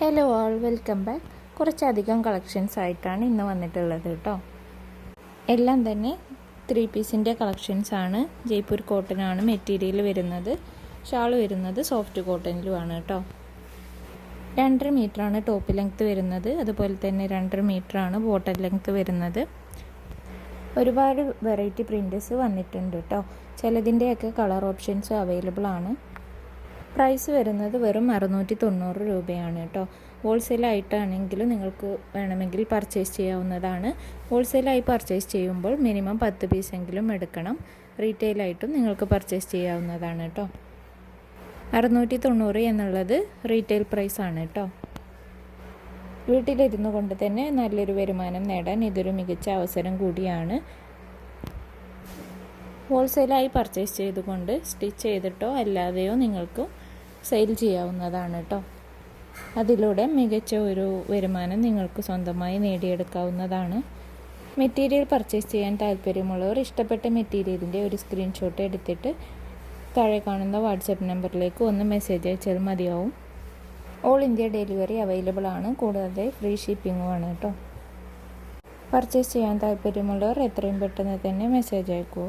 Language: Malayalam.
ഹലോ ഓൾ വെൽക്കം ബാക്ക് കുറച്ചധികം കളക്ഷൻസ് ആയിട്ടാണ് ഇന്ന് വന്നിട്ടുള്ളത് കേട്ടോ. എല്ലാം തന്നെ ത്രീ പീസിന്റെ കളക്ഷൻസ് ആണ്. ജയ്പൂർ കോട്ടൺ ആണ് മെറ്റീരിയൽ വരുന്നത്. ഷാൾ വരുന്നത് സോഫ്റ്റ് കോട്ടണിലുമാണ് കേട്ടോ. രണ്ടര മീറ്ററാണ് ടോപ്പ് ലെങ്ത്ത് വരുന്നത്. അതുപോലെ തന്നെ രണ്ടര മീറ്ററാണ് ബോട്ടം ലെങ്ത്ത് വരുന്നത്. ഒരുപാട് വെറൈറ്റി പ്രിന്റേഴ്സ് വന്നിട്ടുണ്ട് കേട്ടോ. ചിലതിന്റെയൊക്കെ കളർ ഓപ്ഷൻസ് അവൈലബിൾ ആണ്. പ്രൈസ് വരുന്നത് വെറും അറുന്നൂറ്റി തൊണ്ണൂറ് രൂപയാണ് കേട്ടോ. ഹോൾസെയിലായിട്ടാണെങ്കിൽ നിങ്ങൾക്ക് വേണമെങ്കിൽ പർച്ചേസ് ചെയ്യാവുന്നതാണ്. ഹോൾസെയിലായി പർച്ചേസ് ചെയ്യുമ്പോൾ മിനിമം പത്ത് പീസെങ്കിലും എടുക്കണം. റീറ്റെയിലായിട്ടും നിങ്ങൾക്ക് പർച്ചേസ് ചെയ്യാവുന്നതാണ് കേട്ടോ. അറുന്നൂറ്റി തൊണ്ണൂറ് എന്നുള്ളത് റീറ്റെയിൽ പ്രൈസ് ആണ് കേട്ടോ. വീട്ടിലിരുന്നു കൊണ്ട് തന്നെ നല്ലൊരു വരുമാനം നേടാൻ ഇതൊരു മികച്ച അവസരം കൂടിയാണ്. ഹോൾസെയിലായി പർച്ചേസ് ചെയ്തുകൊണ്ട് സ്റ്റിച്ച് ചെയ്തിട്ടോ അല്ലാതെയോ നിങ്ങൾക്ക് സെയിൽ ചെയ്യാവുന്നതാണ് കേട്ടോ അതിലൂടെ മികച്ച ഒരു വരുമാനം നിങ്ങൾക്ക് സ്വന്തമായി നേടിയെടുക്കാവുന്നതാണ്. മെറ്റീരിയൽ പർച്ചേസ് ചെയ്യാൻ താല്പര്യമുള്ളവർ ഇഷ്ടപ്പെട്ട മെറ്റീരിയലിന്റെ ഒരു സ്ക്രീൻഷോട്ട് എടുത്തിട്ട് താഴെ കാണുന്ന വാട്സപ്പ് നമ്പറിലേക്ക് ഒന്ന് മെസ്സേജ് അയച്ചാൽ മതിയാവും. ഓൾ ഇന്ത്യ ഡെലിവറി അവൈലബിൾ ആണ്. കൂടാതെ ഫ്രീ ഷിപ്പിങ്ങും ആണ് കേട്ടോ പർച്ചേസ് ചെയ്യാൻ താല്പര്യമുള്ളവർ എത്രയും പെട്ടെന്ന് തന്നെ മെസ്സേജ് അയക്കൂ.